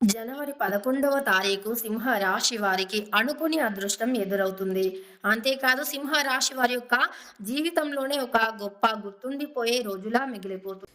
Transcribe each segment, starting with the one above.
జనవరి పదకొండవ తారీఖు సింహ రాశి వారికి అనుకుని అదృష్టం ఎదురవుతుంది. అంతేకాదు సింహ రాశి వారి యొక్క జీవితంలోనే ఒక గొప్ప గుర్తుండిపోయే రోజులా మిగిలిపోతుంది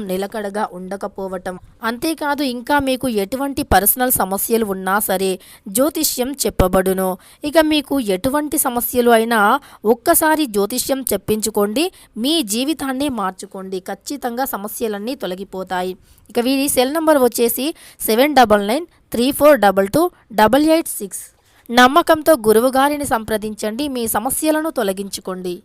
నిలకడగా ఉండకపోవటం. అంతేకాదు ఇంకా మీకు ఎటువంటి పర్సనల్ సమస్యలు ఉన్నా సరే జ్యోతిష్యం చెప్పబడును. ఇక మీకు ఎటువంటి సమస్యలు అయినా ఒక్కసారి జ్యోతిష్యం చెప్పించుకోండి మీ జీవితాన్ని మార్చుకోండి. ఖచ్చితంగా సమస్యలన్నీ తొలగిపోతాయి. ఇక వీరి సెల్ నంబర్ వచ్చేసి seven double nine three four double two double eight six. నమ్మకంతో గురువుగారిని సంప్రదించండి మీ సమస్యలను తొలగించుకోండి.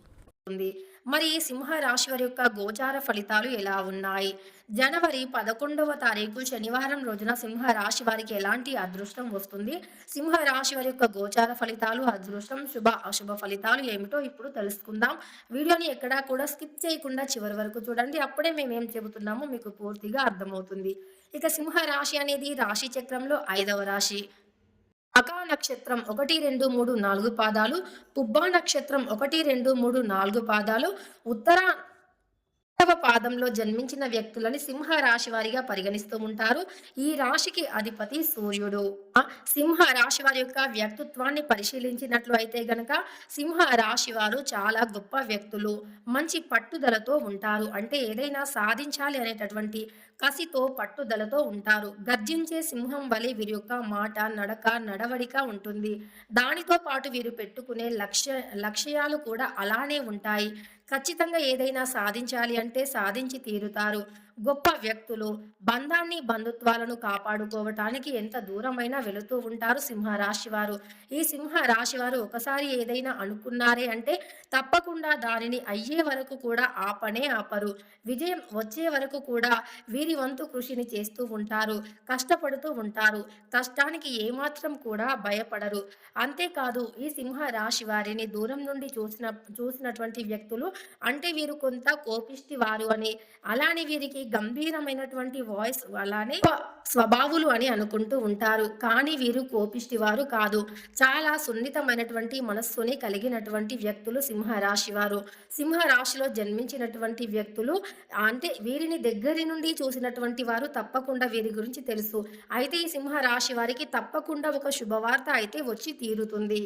మరి సింహరాశి వారి యొక్క గోచార ఫలితాలు ఎలా ఉన్నాయి? జనవరి పదకొండవ తారీఖు శనివారం రోజున సింహ రాశి వారికి ఎలాంటి అదృష్టం వస్తుంది? సింహ రాశి వారి యొక్క గోచార ఫలితాలు అదృష్టం శుభ అశుభ ఫలితాలు ఏమిటో ఇప్పుడు తెలుసుకుందాం. వీడియోని ఎక్కడా కూడా స్కిప్ చేయకుండా చివరి వరకు చూడండి. అప్పుడే మేము ఏం చెబుతున్నామో మీకు పూర్తిగా అర్థమవుతుంది. ఇక సింహ రాశి అనేది రాశి చక్రంలో ఐదవ రాశి. అకా నక్షత్రం ఒకటి రెండు మూడు నాలుగు పాదాలు పుబ్బా నక్షత్రం ఒకటి రెండు మూడు నాలుగు పాదాలు ఉత్తర రెండవ పాదంలో జన్మించిన వ్యక్తులని సింహ రాశి వారిగా పరిగణిస్తూ ఉంటారు. ఈ రాశికి అధిపతి సూర్యుడు. సింహ రాశి వారి యొక్క వ్యక్తిత్వాన్ని పరిశీలించినట్లు అయితే గనక సింహ రాశి వారు చాలా గొప్ప వ్యక్తులు. మంచి పట్టుదలతో ఉంటారు. అంటే ఏదైనా సాధించాలి అనేటటువంటి కసితో పట్టుదలతో ఉంటారు. గర్జించే సింహం వలె వీరి యొక్క మాట నడక నడవడిక ఉంటుంది. దానితో పాటు వీరు పెట్టుకునే లక్ష్య లక్ష్యాలు కూడా అలానే ఉంటాయి. ఖచ్చితంగా ఏదైనా సాధించాలి అంటే సాధించి తీరుతారు. గొప్ప వ్యక్తులు బంధాన్ని బంధుత్వాలను కాపాడుకోవటానికి ఎంత దూరమైనా వెళుతూ ఉంటారు సింహరాశి వారు ఈ సింహ రాశి వారు ఒకసారి ఏదైనా అనుకున్నారే అంటే తప్పకుండా దానిని అయ్యే వరకు కూడా ఆపనే ఆపరు. విజయం వచ్చే వరకు కూడా వీరి వంతు కృషిని చేస్తూ ఉంటారు కష్టపడుతూ ఉంటారు. కష్టానికి ఏమాత్రం కూడా భయపడరు. అంతేకాదు ఈ సింహ రాశి వారిని దూరం నుండి చూసిన చూసినటువంటి వ్యక్తులు అంటే వీరు కొంత కోపిష్టి వారు అని అలానే వీరికి గంభీరమైనటువంటి వాయిస్ అలానే స్వభావులు అని అనుకుంటూ ఉంటారు. కానీ వీరు కోపిష్టి వారు కాదు. చాలా సున్నితమైనటువంటి మనస్సుని కలిగినటువంటి వ్యక్తులు సింహరాశి వారు. సింహరాశిలో జన్మించినటువంటి వ్యక్తులు అంటే వీరిని దగ్గర నుండి చూసినటువంటి వారు తప్పకుండా వీరి గురించి తెలుసు. అయితే ఈ సింహరాశి వారికి తప్పకుండా ఒక శుభవార్త అయితే వచ్చి తీరుతుంది.